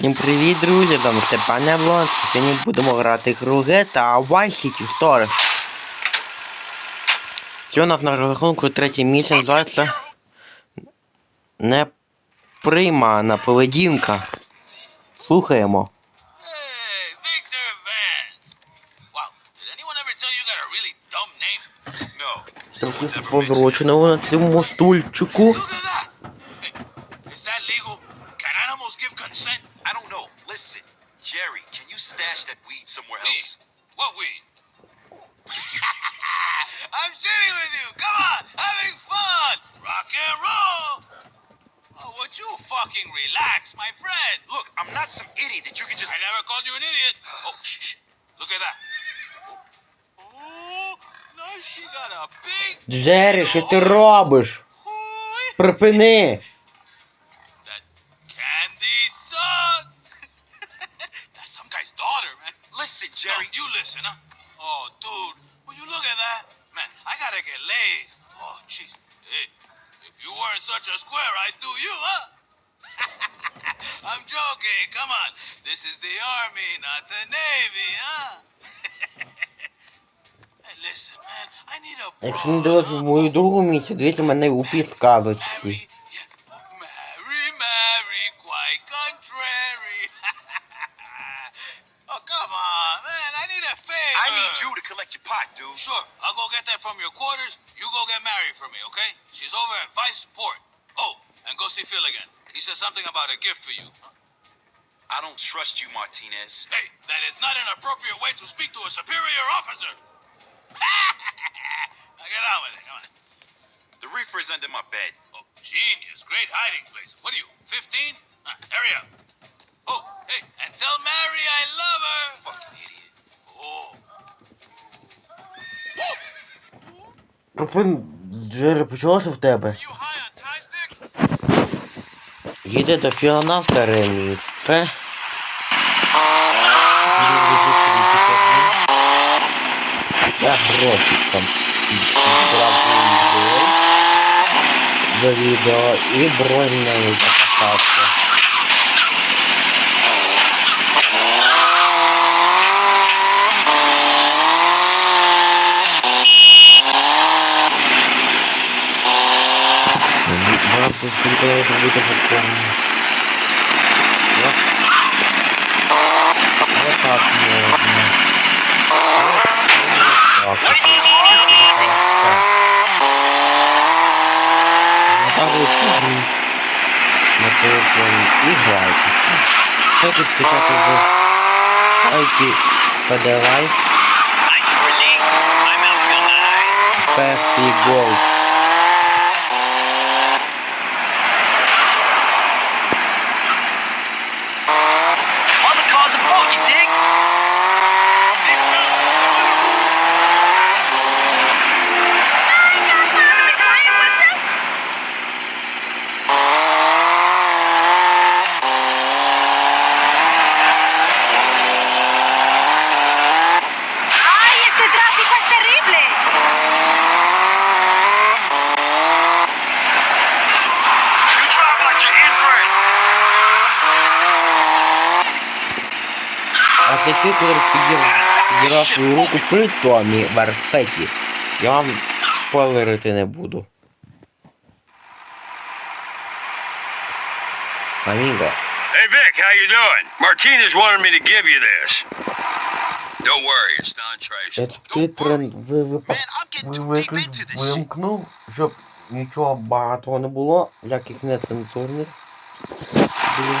Всім привіт, друзі! З вами Степан Яблонський. Сьогодні будемо грати гру GTA Vice City Stories. Що у нас на рахунку третій місяць називається Неприймана поведінка. Слухаємо. Трохи позрочено на цьому стульчику. Look, I'm not some idiot that you can just. I never called you an idiot. Oh, shh, shh. Look at that. Oh, now she got a big. Джері, що ти робиш? Ooh, Припини! That candy sucks. That's some guy's daughter, man. Listen, Jerry, Jerry. you listen, huh? Oh, dude, will you look at that? Man, I gotta get laid. Oh, jeez. Hey, if you weren't such a square, I'd do you, huh? I'm joking. Come on. This is the army, not the navy, huh? hey, listen, man. I need a Якщо не дивитися в мою другу місію, дивіться мене у підсказочці. Mary, yeah. Mary, Mary, quite contrary. oh, come on, man. I need a favor. I need you to collect your pot, dude. Sure, I'll go get that from your quarters. You go get Mary for me, okay? She's over at Vice Port. Oh, and go see Phil again. He said something about a gift for you. I don't trust you, Martinez. Hey, that is not an appropriate way to speak to a superior officer. now get on with it. Come on. The reefer is under my bed. Oh, genius. Great hiding place. What are you, 15? Uh, hurry up. Oh, hey, and tell Mary I love her. Fucking idiot. Oh. Припин... Джері, почалося в тебе? You Їде до Філа на Це... Я гроші там брав до відео і бронь на неї записався. Вона тут прикольно зробити фотку. Вот так можно. Вот так. Заводите на телефон і грайтеся. Хочете скачати в сайті PDLife PSP Gold. А це фікулер підірвав свою руку при Томі Версеті. Я вам спойлерити не буду. Аміго. Hey Vic, how you doing? Martinez wanted me to give you this. Don't worry, it's not trash. Я субтитри ви, вимкнув, щоб нічого багатого не було, яких нецензурних. Було.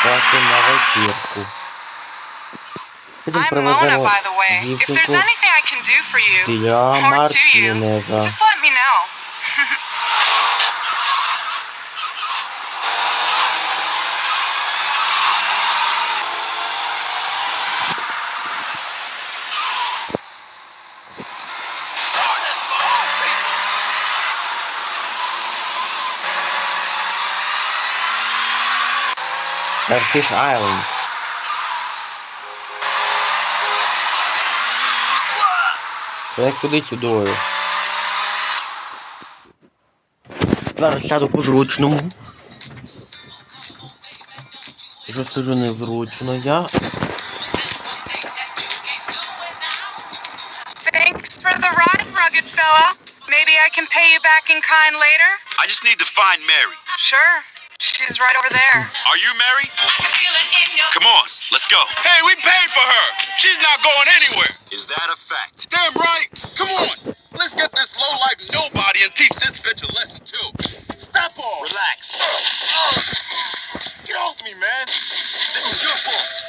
Виходить. Давай заплатимо на вечірку. Потім I'm Mona, привеземо by the way. If there's дівчинку anything I can do for you, для or to you, Мартінеза. Starfish Island. Я куди чудою. Зараз сяду по-зручному. Вже сижу незручно я. Thanks for the ride, rugged fella. Maybe I can pay you back in kind later? I just need to find Mary. Sure. She's right over there. Are you Mary? Come on, let's go. Hey, we paid for her. She's not going anywhere. Is that a fact? Damn right. Come on. Let's get this lowlife nobody and teach this bitch a lesson too. Step on. Relax. Get off me, man. This is your fault.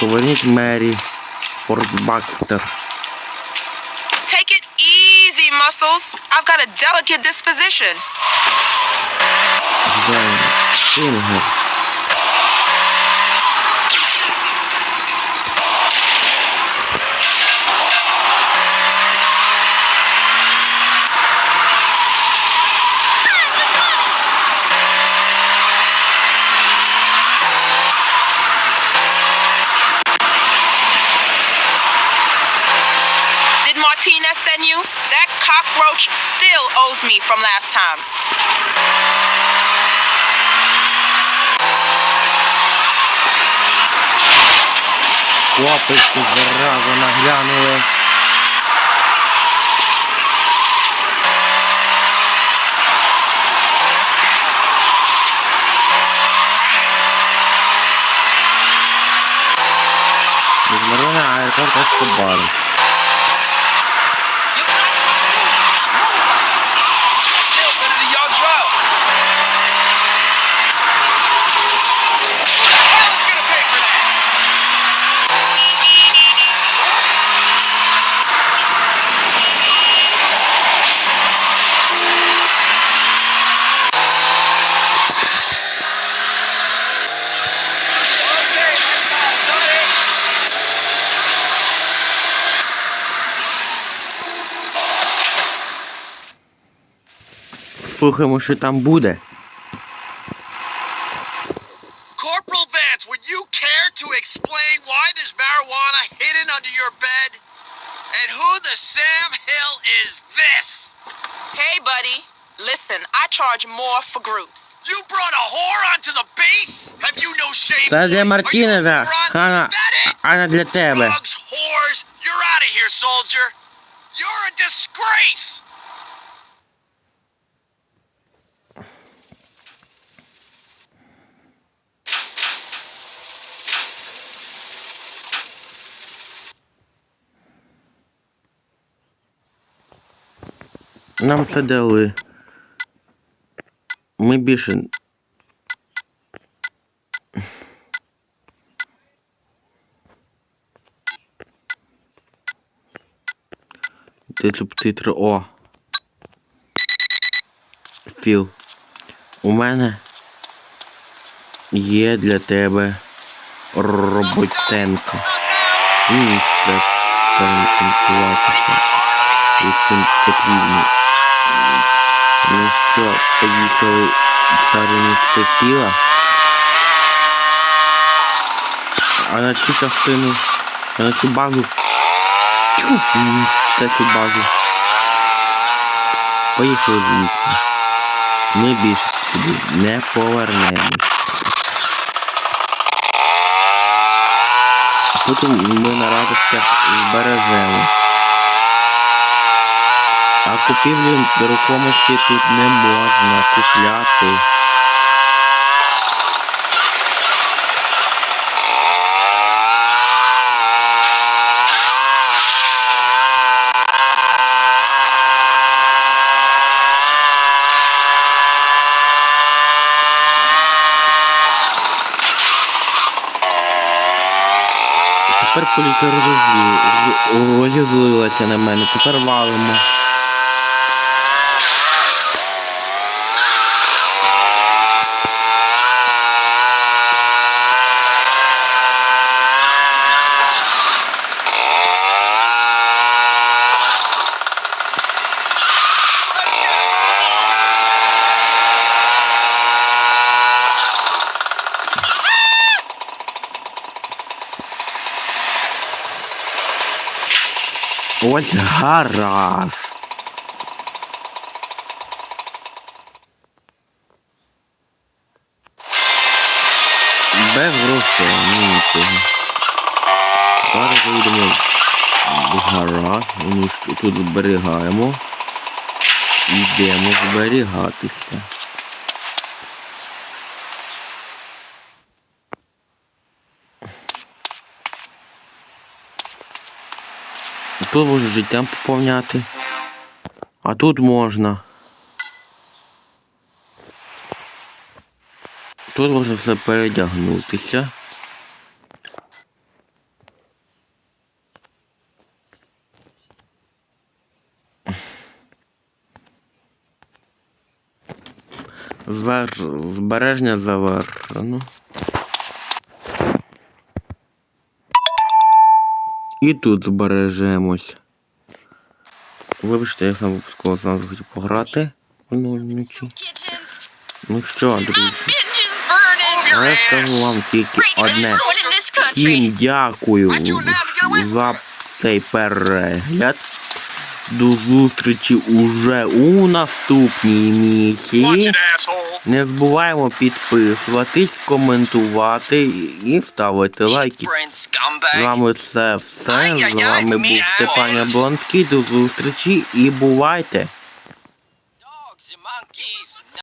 Поверніть Мері. Форт Бакстер. Got a delicate disposition. still owes me from last time. Хлопець зараза наглянули. Міжнародний аеропорт Ескобар. Слухаємо, що там буде. Corporal Vance, would you care to explain why there's marijuana hidden under your bed? And who the Sam Hill is this? Hey, buddy. Listen, I charge more for Groot. You brought a whore onto the base? Have you no shame? Це для boy? Are you a Мартінеза. moron? Хана, Is that it? а не для тебе. Drugs, whores. You're out of here, soldier. You're a disgrace. Нам це дали. Ми більше. Де субтитри? О. Філ. У мене є для тебе роботенко. Місце переконтуватися, якщо потрібно. Ну що, поїхали в старе місце Філа. А на цю частину, а на цю базу. Тьфу, та цю базу. Поїхали звідси. Ми більше сюди не повернемось. Потім ми на радостях збережемось. А купівлі нерухомості тут не можна купляти. Тепер поліція розозлі... на мене. Тепер валимо. Ось гаразд. Без грошей, ну нічого. Зараз заїдемо в гараж, що тут зберігаємо. Йдемо зберігатися. Можна життям поповняти. А тут можна. Тут можна все передягнутися. Збереження завершено. І тут збережемось. Вибачте, я сам випадково сам захотів пограти. Ну, нічого. Ну що, друзі, а я скажу вам тільки одне. Всім дякую за цей перегляд. До зустрічі уже у наступній місії. Не забуваємо підписуватись, коментувати і ставити лайки. З вами це все. З вами був. Степан Яблонський. До зустрічі і бувайте!